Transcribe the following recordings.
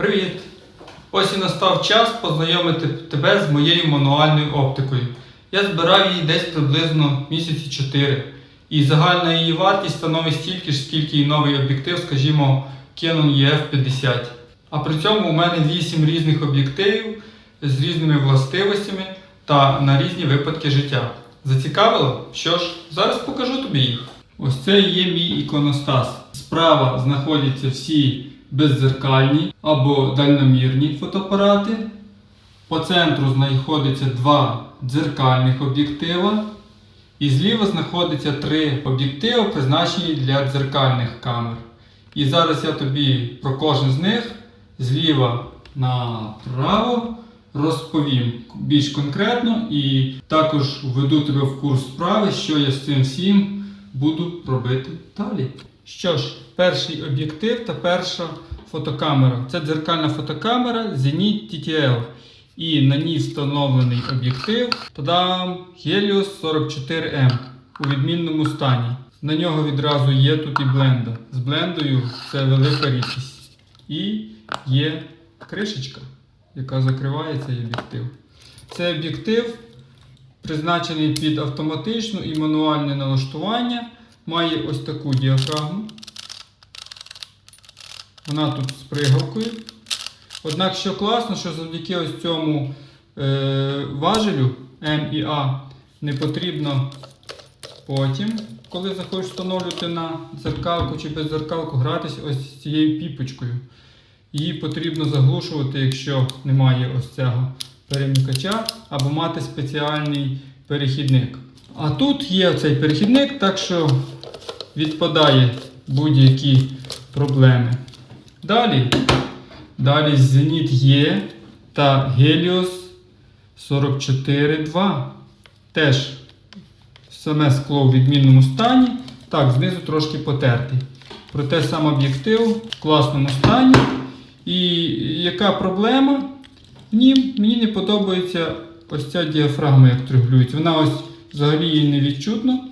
Привіт! Ось і настав час познайомити тебе з моєю мануальною оптикою. Я збирав її десь приблизно місяці 4. І загальна її вартість становить стільки ж, скільки і новий об'єктив, скажімо, Canon EF50. А при цьому у мене 8 різних об'єктивів з різними властивостями та на різні випадки життя. Зацікавило? Що ж, зараз покажу тобі їх. Ось це є мій іконостас. Справа знаходяться всі беззеркальні або дальномірні фотоапарати. По центру знаходиться два дзеркальних об'єктива. І зліва знаходиться три об'єктиви, призначені для дзеркальних камер. І зараз я тобі про кожен з них зліва направо розповім більш конкретно і також введу тебе в курс справи, що я з цим всім буду робити далі. Що ж, перший об'єктив та перша фотокамера. Це дзеркальна фотокамера Zenit TTL. І на ній встановлений об'єктив Тадам Helios 44M у відмінному стані. На нього відразу є тут і бленда. З блендою це велика рідкість. І є кришечка, яка закриває цей об'єктив. Цей об'єктив призначений під автоматичну і мануальне налаштування. Має ось таку діафрагму. Вона тут з пригалкою. Однак, що класно, що завдяки ось цьому е, важелю М і А не потрібно потім, коли захочеш встановлювати на дзеркалку чи без дзеркалку, гратись ось з цією піпочкою. Її потрібно заглушувати, якщо немає ось цього перемикача, або мати спеціальний перехідник. А тут є цей перехідник, так що відпадає будь-які проблеми. Далі. Далі Zenit Є та Helios 44.2. Теж саме скло в відмінному стані. Так, знизу трошки потертий. Проте сам об'єктив в класному стані. І яка проблема? Ні, мені не подобається ось ця діафрагма, як регулюється. Вона ось взагалі її не відчутно.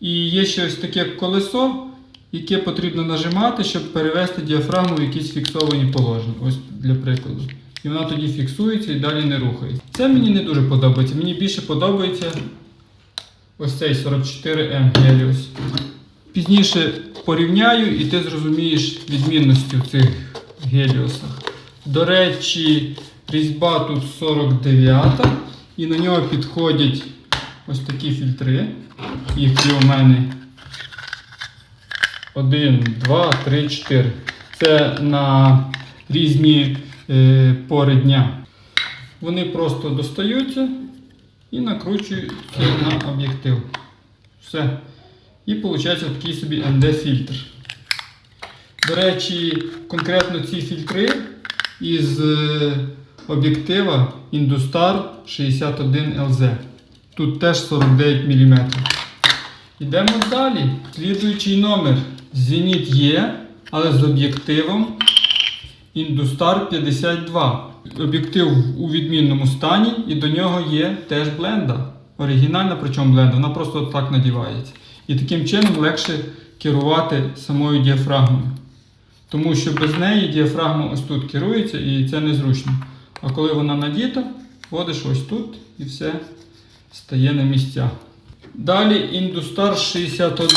І є ще ось таке колесо, яке потрібно нажимати, щоб перевести діафрагму в якісь фіксовані положення. Ось для прикладу. І вона тоді фіксується і далі не рухається. Це мені не дуже подобається. Мені більше подобається ось цей 44M Helios. Пізніше порівняю і ти зрозумієш відмінності в цих геліосах. До речі, різьба тут 49 і на нього підходять ось такі фільтри. Їх є у мене 1, 2, 3, 4. Це на різні е, пори дня. Вони просто достаються і накручуються на об'єктив. Все. І виходить такий собі ND-фільтр. До речі, конкретно ці фільтри із е, об'єктива Industar 61LZ. Тут теж 49 мм. Йдемо далі. Слідуючий номер Zenit є, але з об'єктивом Industar 52. Об'єктив у відмінному стані і до нього є теж бленда. Оригінальна, причому бленда, вона просто так надівається. І таким чином легше керувати самою діафрагмою. Тому що без неї діафрагма ось тут керується і це незручно. А коли вона надіта, вводиш ось тут і все стає на місця. Далі Industar 61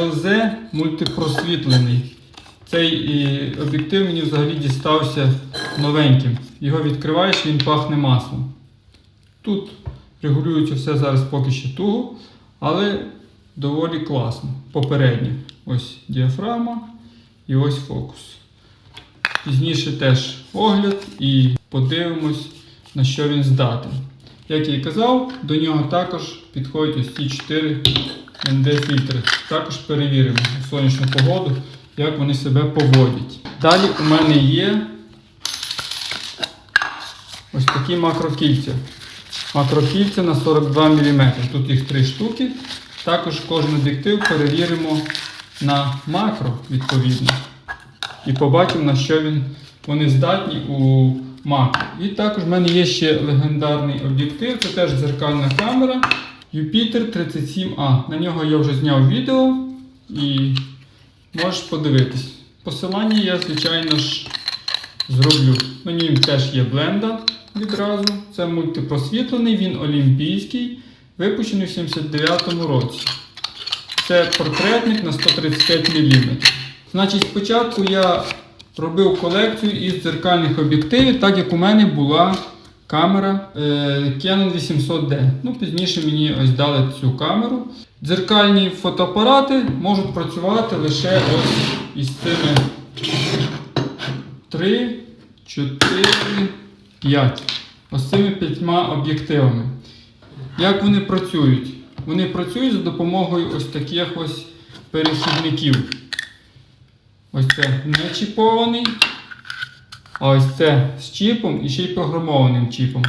LZ мультипросвітлений. Цей об'єктив мені взагалі дістався новеньким. Його відкриваєш, він пахне маслом. Тут регулюється все зараз поки що туго, але доволі класно. Попередньо. Ось діафрагма і ось фокус. Пізніше теж огляд і подивимось, на що він здатен. Як я і казав, до нього також підходять ось ці 4 ND-фільтри. Також перевіримо у сонячну погоду, як вони себе поводять. Далі у мене є ось такі макрокільця. Макрокільця на 42 мм. Тут їх 3 штуки. Також кожен об'єктив перевіримо на макро відповідно. І побачимо, на що він, вони здатні у макро. І також в мене є ще легендарний об'єктив, це теж дзеркальна камера Jupiter 37A. На нього я вже зняв відео і можеш подивитись. Посилання я, звичайно ж, зроблю. На нім теж є бленда відразу. Це мультипросвітлений, він олімпійський, випущений в 79-му році. Це портретник на 135 мм. Значить, спочатку я робив колекцію із дзеркальних об'єктивів, так як у мене була камера е, Canon 800D. Ну, пізніше мені ось дали цю камеру. Дзеркальні фотоапарати можуть працювати лише ось із цими 3, 4, 5. Ось цими п'ятьма об'єктивами. Як вони працюють? Вони працюють за допомогою ось таких ось перехідників. Ось це не чіпований. А ось це з чіпом і ще й програмованим чіпом.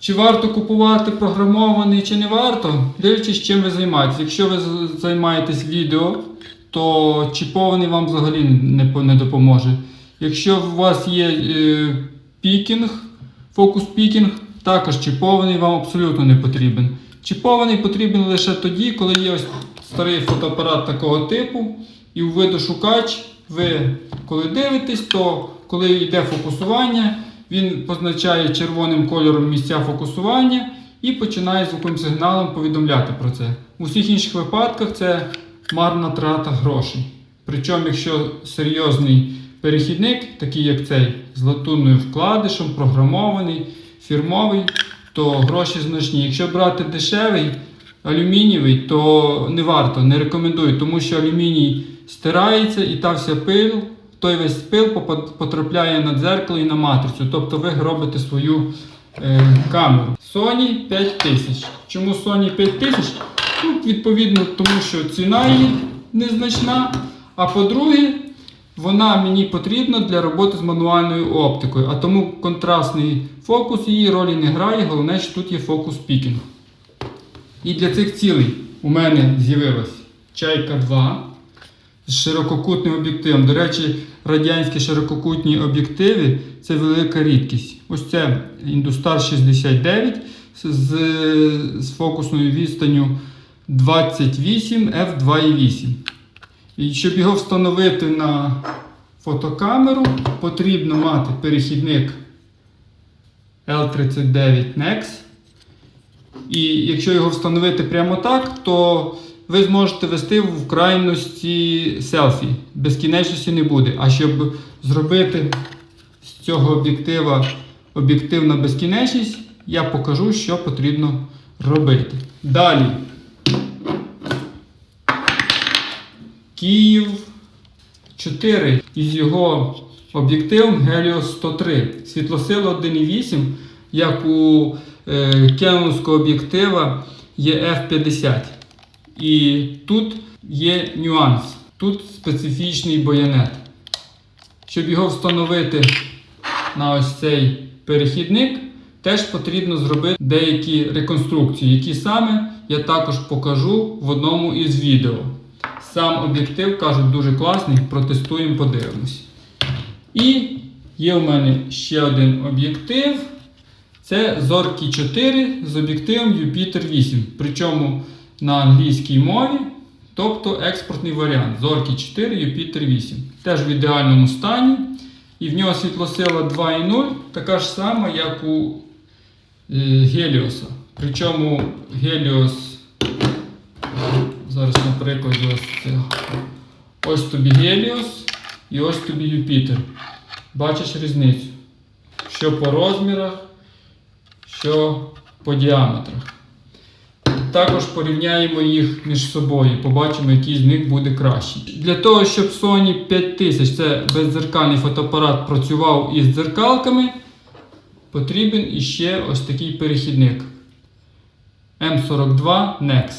Чи варто купувати програмований, чи не варто, дивлячись, чим ви займаєтесь. Якщо ви займаєтесь відео, то чіпований вам взагалі не, допоможе. Якщо у вас є е, пікінг, фокус пікінг, також чіпований вам абсолютно не потрібен. Чіпований потрібен лише тоді, коли є ось старий фотоапарат такого типу, і у видошукач ви коли дивитесь, то коли йде фокусування, він позначає червоним кольором місця фокусування і починає звуковим сигналом повідомляти про це. У всіх інших випадках це марна трата грошей. Причому, якщо серйозний перехідник, такий як цей, з латунною вкладишем, програмований, фірмовий, то гроші значні. Якщо брати дешевий, алюмінієвий, то не варто, не рекомендую, тому що алюміній стирається і та вся пил, той весь пил потрапляє на дзеркало і на матрицю. Тобто ви робите свою е, камеру. Sony 5000. Чому Sony 5000? Ну, відповідно, тому що ціна її незначна. А по-друге, вона мені потрібна для роботи з мануальною оптикою, а тому контрастний фокус її ролі не грає. Головне, що тут є фокус пікінг. І для цих цілей у мене з'явилась чайка 2 з ширококутним об'єктивом. До речі, радянські ширококутні об'єктиви це велика рідкість. Ось це Industar 69 з, з фокусною відстанню 28 f2.8. І щоб його встановити на фотокамеру, потрібно мати перехідник L39 NEX. І якщо його встановити прямо так, то ви зможете вести в крайності селфі. Безкінечності не буде. А щоб зробити з цього об'єктива об'єктив на безкінечність, я покажу, що потрібно робити. Далі. Київ 4 із його об'єктивом Helios 103. Світлосила 1,8, як у е, кенонського об'єктива є F50. І тут є нюанс. Тут специфічний боянет. Щоб його встановити на ось цей перехідник, теж потрібно зробити деякі реконструкції, які саме я також покажу в одному із відео. Сам об'єктив кажуть дуже класний, протестуємо, подивимось. І є у мене ще один об'єктив. Це Зоркі 4 з об'єктивом Jupiter 8. Причому на англійській мові, тобто експортний варіант Зоркі 4 Jupiter 8. Теж в ідеальному стані. І в нього світлосила 2.0, така ж сама, як у е, Геліоса. Причому Геліос Зараз, наприклад, ось це. Ось тобі Геліос і ось тобі Юпітер. Бачиш різницю? Що по розмірах, що по діаметрах. Також порівняємо їх між собою, побачимо, який з них буде кращий. Для того, щоб Sony 5000, це бездзеркальний фотоапарат, працював із дзеркалками, потрібен іще ось такий перехідник. М42 NEX.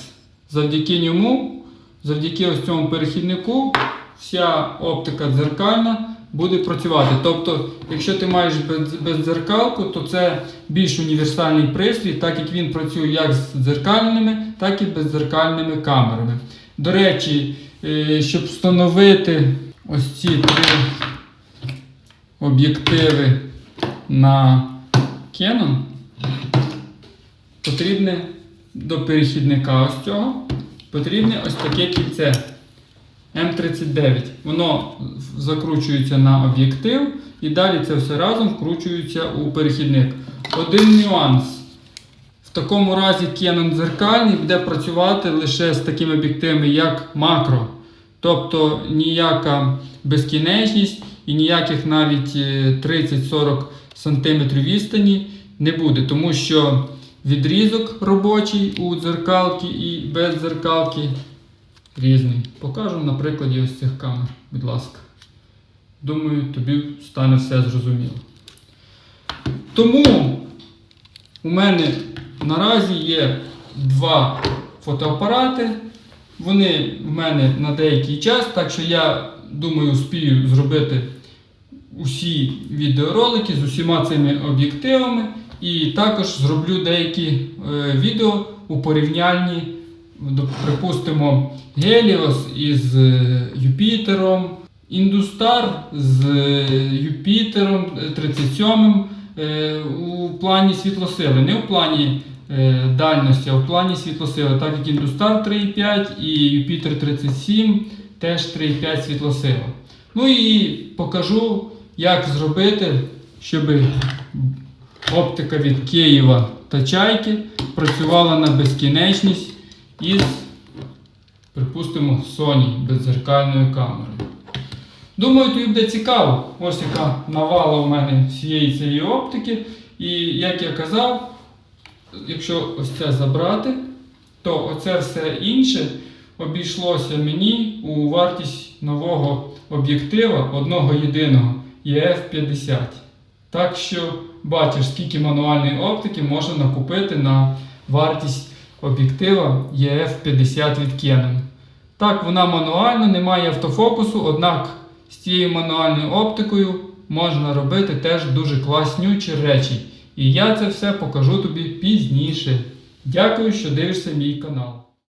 Завдяки ньому, завдяки ось цьому перехіднику, вся оптика дзеркальна буде працювати. Тобто, якщо ти маєш бездзеркалку, то це більш універсальний пристрій, так як він працює як з дзеркальними, так і бездзеркальними камерами. До речі, е, щоб встановити ось ці три об'єктиви на Canon, потрібне до перехідника ось цього потрібне ось таке кільце. М39. Воно закручується на об'єктив і далі це все разом вкручується у перехідник. Один нюанс. В такому разі Canon дзеркальний буде працювати лише з такими об'єктивами, як макро. Тобто ніяка безкінечність і ніяких навіть е, 30-40 см відстані не буде, тому що відрізок робочий у дзеркалки і без дзеркалки різний. Покажу на прикладі ось цих камер, будь ласка. Думаю, тобі стане все зрозуміло. Тому у мене наразі є два фотоапарати. Вони в мене на деякий час, так що я думаю, успію зробити усі відеоролики з усіма цими об'єктивами. І також зроблю деякі е, відео у порівнянні, припустимо, Helios із е, Юпітером, Індустар з е, Юпітером е, 37 е, у плані світлосили, не в плані дальності, а в плані світлосили, так як Індустар 3,5 і Юпітер 37 теж 3,5 світлосила. Ну і покажу, як зробити, щоб оптика від Києва та Чайки працювала на безкінечність із, припустимо, Sony беззеркальною камерою. Думаю, тобі буде цікаво. Ось яка навала у мене всієї цієї оптики. І як я казав, якщо ось це забрати, то оце все інше обійшлося мені у вартість нового об'єктива одного єдиного EF50. Так що бачиш, скільки мануальної оптики можна накупити на вартість об'єктива EF50 від Canon. Так, вона мануальна, немає автофокусу, однак з цією мануальною оптикою можна робити теж дуже класнючі речі. І я це все покажу тобі пізніше. Дякую, що дивишся мій канал.